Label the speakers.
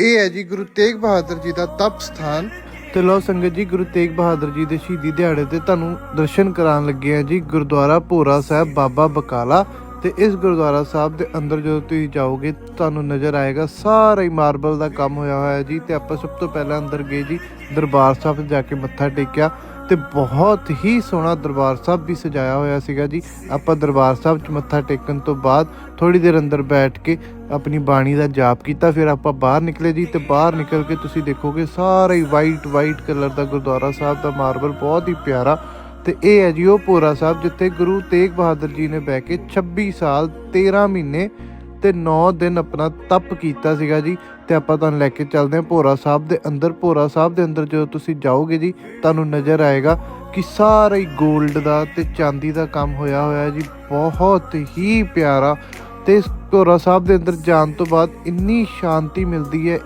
Speaker 1: ਇਹ ਹੈ ਜੀ ਗੁਰੂ ਤੇਗ ਬਹਾਦਰ ਜੀ ਦਾ ਤਪ ਸਥਾਨ। ਤੇ ਲੋ ਸੰਗਤ ਜੀ, ਗੁਰੂ ਤੇਗ ਬਹਾਦਰ ਜੀ ਦੇ ਸ਼ਹੀਦੀ ਦਿਹਾੜੇ ਤੇ ਤੁਹਾਨੂੰ ਦਰਸ਼ਨ ਕਰਾਉਣ ਲੱਗੇ ਆ ਜੀ ਗੁਰਦੁਆਰਾ ਭੋਰਾ ਸਾਹਿਬ ਬਾਬਾ ਬਕਾਲਾ। ਤੇ ਇਸ ਗੁਰਦੁਆਰਾ ਸਾਹਿਬ ਦੇ ਅੰਦਰ ਜਦੋਂ ਤੁਸੀਂ ਜਾਓਗੇ, ਤੁਹਾਨੂੰ ਨਜ਼ਰ ਆਏਗਾ ਸਾਰਾ ਹੀ ਮਾਰਬਲ ਦਾ ਕੰਮ ਹੋਇਆ ਹੋਇਆ ਜੀ ਤੇ ਆਪਾਂ ਸਭ ਤੋਂ ਪਹਿਲਾਂ ਅੰਦਰ ਗਏ ਜੀ, ਦਰਬਾਰ ਸਾਹਿਬ ਜਾ ਕੇ ਮੱਥਾ ਟੇਕਿਆ ਤੇ ਬਹੁਤ ਹੀ ਸੋਹਣਾ ਦਰਬਾਰ ਸਾਹਿਬ ਵੀ ਸਜਾਇਆ ਹੋਇਆ ਸੀਗਾ ਜੀ। ਆਪਾਂ ਦਰਬਾਰ ਸਾਹਿਬ 'ਚ ਮੱਥਾ ਟੇਕਣ ਤੋਂ ਬਾਅਦ ਥੋੜੀ ਦੇਰ ਅੰਦਰ ਬੈਠ ਕੇ ਆਪਣੀ ਬਾਣੀ ਦਾ ਜਾਪ ਕੀਤਾ, ਫਿਰ ਆਪਾਂ ਬਾਹਰ ਨਿਕਲੇ ਜੀ ਤੇ ਬਾਹਰ ਨਿਕਲ ਕੇ ਤੁਸੀਂ ਦੇਖੋਗੇ ਸਾਰਾ ਹੀ ਵਾਈਟ ਵਾਈਟ ਕਲਰ ਦਾ ਗੁਰਦੁਆਰਾ ਸਾਹਿਬ ਦਾ ਮਾਰਬਲ ਬਹੁਤ ਹੀ ਪਿਆਰਾ ਤੇ ਇਹ ਹੈ ਜੀ ਉਹ ਭੋਰਾ ਸਾਹਿਬ ਜਿੱਥੇ ਗੁਰੂ ਤੇਗ ਬਹਾਦਰ ਜੀ ਨੇ ਬਹਿ ਕੇ 26 ਸਾਲ 13 ਮਹੀਨੇ ਤੇ 9 ਦਿਨ ਆਪਣਾ ਤਪ ਕੀਤਾ ਸੀਗਾ ਜੀ। ਤੇ ਆਪਾਂ ਤੁਹਾਨੂੰ ਲੈ ਕੇ ਚੱਲਦੇ ਹਾਂ ਭੋਰਾ ਸਾਹਿਬ ਦੇ ਅੰਦਰ। ਭੋਰਾ ਸਾਹਿਬ ਦੇ ਅੰਦਰ ਜਦੋਂ ਤੁਸੀਂ ਜਾਓਗੇ ਜੀ, ਤੁਹਾਨੂੰ ਨਜ਼ਰ ਆਏਗਾ ਕਿ ਸਾਰਾ ਹੀ 골ਡ ਦਾ ਤੇ ਚਾਂਦੀ ਦਾ ਕੰਮ ਹੋਇਆ ਹੋਇਆ ਜੀ। ਬਹੁਤ ਹੀ ਪਿਆਰਾ। ਤੇ ਭੋਰਾ ਸਾਹਿਬ ਦੇ ਅੰਦਰ ਜਾਣ ਤੋਂ ਬਾਅਦ ਇੰਨੀ ਸ਼ਾਂਤੀ ਮਿਲਦੀ ਹੈ